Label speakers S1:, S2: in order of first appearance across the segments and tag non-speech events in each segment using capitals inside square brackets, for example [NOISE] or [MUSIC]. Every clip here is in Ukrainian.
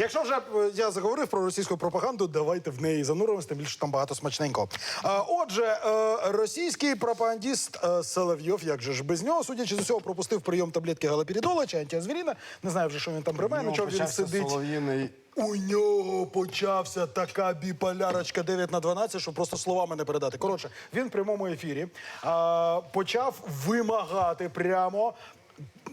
S1: Якщо вже е, я заговорив про російську пропаганду, давайте в неї зануримося, тим більше там багато смачненького. Е, Отже, е, російський пропагандіст Соловйов, як же ж без нього, судячи з усього, пропустив прийом таблетки галоперидола чи антиазвіріна. Не знаю вже, що він там приймає, на чому він сидить.
S2: Солов'їний.
S1: У нього почався така біполярочка 9 на 12, що просто словами не передати. Коротше, він в прямому ефірі а, почав вимагати прямо.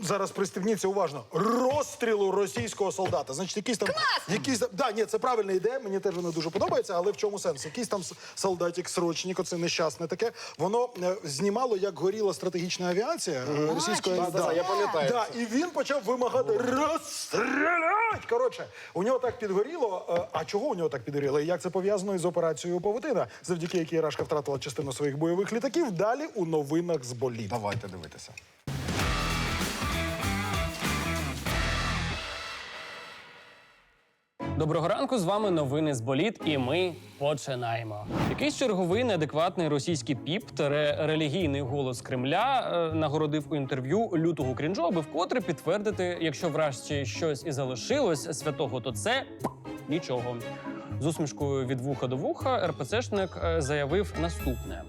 S1: Зараз пристебніться уважно розстрілу російського солдата. Значить, якийсь там якийсь там- да, ні, це правильна ідея. Мені теж воно дуже подобається. Але в чому сенс? Якийсь там солдатик, срочник, оце нещасне таке. Воно е, знімало, як горіла стратегічна авіація е, російської.
S2: Да-да-да, я пам'ятаю
S1: Да, і він почав вимагати розстрілять. Коротше, у нього так підгоріло. Е, А чого у нього так підгоріло? І як це пов'язано із операцією Павутина, завдяки якій Рашка втратила частину своїх бойових літаків? Далі у новинах з боліт.
S2: Давайте дивитися.
S3: Доброго ранку, з вами новини з боліт, і ми починаємо. Якийсь черговий неадекватний російський піп тере релігійний голос Кремля е, нагородив у інтерв'ю лютого крінжу, аби вкотре підтвердити, якщо врешті щось і залишилось святого, то це нічого. З усмішкою від вуха до вуха РПЦшник е, заявив наступне.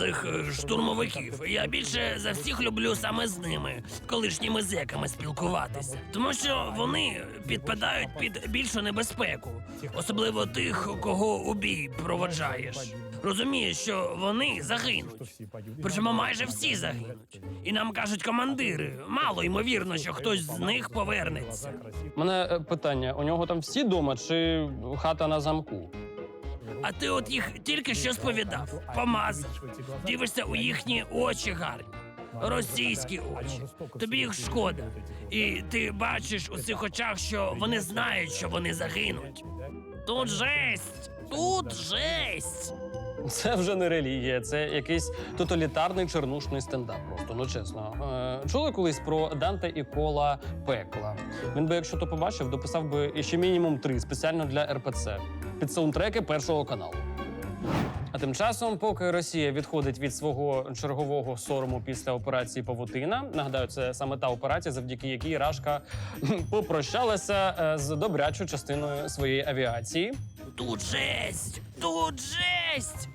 S4: Цих е, штурмовиків я більше за всіх люблю саме з ними, колишніми зеками спілкуватися, тому що вони підпадають під більшу небезпеку, особливо тих, кого у бій проводжаєш. Розумієш, що вони загинуть. Причому майже всі загинуть. І нам кажуть командири, мало ймовірно, що хтось з них повернеться.
S3: Мене е, питання: у нього там всі дома чи хата на замку?
S4: А ти от їх тільки що сповідав, помазав. Дивишся у їхні очі гарні. Російські очі. Тобі їх шкода. І ти бачиш у цих очах, що вони знають, що вони загинуть. Тут жесть! Тут жесть!
S3: Це вже не релігія, це якийсь тоталітарний чорнушний стендап. Просто ну чесно. Е, чули колись про Данте і кола пекла. Він би, якщо то побачив, дописав би ще мінімум три спеціально для РПЦ під саундтреки першого каналу. А тим часом, поки Росія відходить від свого чергового сорому після операції Павутина, нагадаю, це саме та операція, завдяки якій Рашка попрощалася е, з добрячою частиною своєї авіації.
S4: Тут жесть! Тут жесть!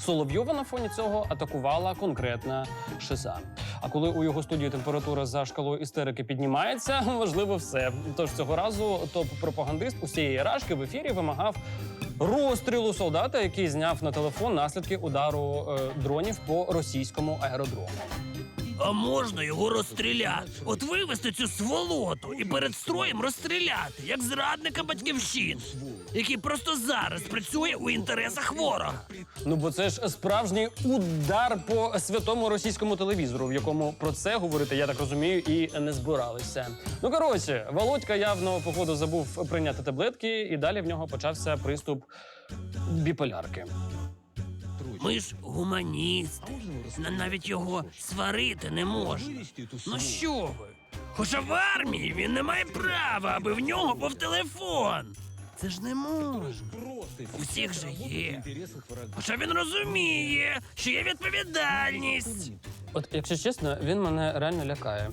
S3: Соловйова на фоні цього атакувала конкретна шиза. А коли у його студії температура за шкалою істерики піднімається, [LAUGHS] важливо все. Тож цього разу топ-пропагандист усієї рашки в ефірі вимагав розстрілу солдата, який зняв на телефон наслідки удару е, дронів по російському аеродрому.
S4: А можна його розстріляти? От вивести цю сволоту і перед строєм розстріляти, як зрадника батьківщини, який просто зараз працює у інтересах ворога.
S3: Ну бо це ж справжній удар по святому російському телевізору, в якому про це говорити, я так розумію, і не збиралися. Ну коротше, Володька явно походу забув прийняти таблетки, і далі в нього почався приступ біполярки.
S4: Ми ж гуманісти. Навіть його сварити не можна. Ну що ви? Хоча в армії він не має права, аби в нього був телефон. Це ж не можна. Усіх же є. Хоча він розуміє, що є відповідальність.
S3: От, якщо чесно, він мене реально лякає.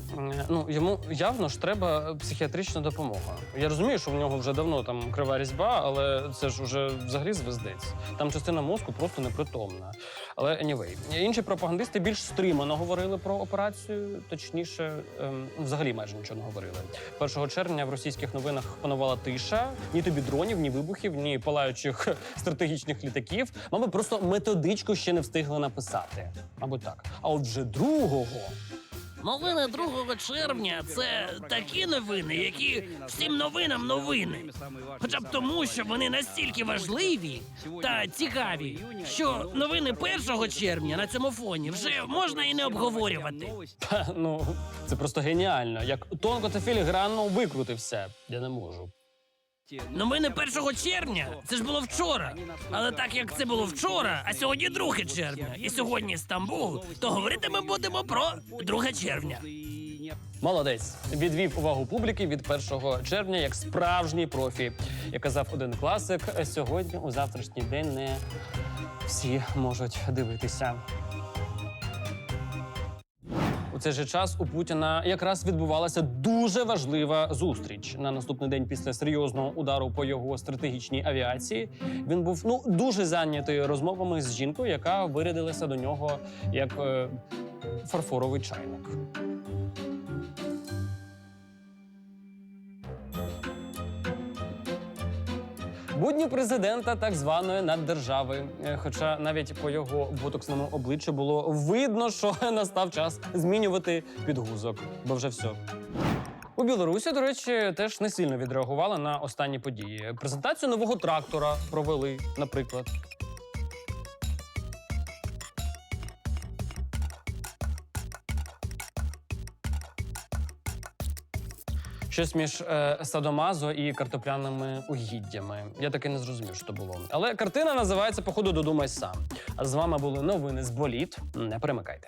S3: Ну йому явно ж треба психіатрична допомога. Я розумію, що в нього вже давно там крива різьба, але це ж уже взагалі звездець. Там частина мозку просто непритомна. Але anyway, інші пропагандисти більш стримано говорили про операцію, точніше, ем, взагалі майже нічого не говорили. 1 червня в російських новинах панувала тиша, ні тобі дронів, ні вибухів, ні палаючих [LAUGHS] стратегічних літаків. Мабуть, просто методичку ще не встигли написати. Мабуть, так. А от вже другого.
S4: Новини 2 червня це такі новини, які всім новинам новини. Хоча б тому, що вони настільки важливі та цікаві, що новини 1 червня на цьому фоні вже можна і не обговорювати.
S3: Та, ну, це просто геніально. Як тонко та філігранно викрутився. Я не можу.
S4: Новини 1 червня це ж було вчора. Але так як це було вчора, а сьогодні 2 червня, і сьогодні Стамбул, то говорити ми будемо про 2 червня.
S3: Молодець. Відвів увагу публіки від 1 червня як справжній профі. Як казав один класик, сьогодні у завтрашній день не всі можуть дивитися. Цей же час у Путіна якраз відбувалася дуже важлива зустріч. На наступний день після серйозного удару по його стратегічній авіації він був ну дуже зайнятий розмовами з жінкою, яка вирядилася до нього як е, фарфоровий чайник. Будні президента так званої наддержави. Е, Хоча навіть по його ботоксному обличчю було видно, що [LAUGHS] настав час змінювати підгузок, бо вже все. У Білорусі, до речі, теж не сильно відреагували на останні події. Презентацію нового трактора провели, наприклад. Щось між е, садомазо і картопляними угіддями. Я таки не зрозумів, що було. Але картина називається Походу додумай сам. А з вами були новини з боліт. Не перемикайте.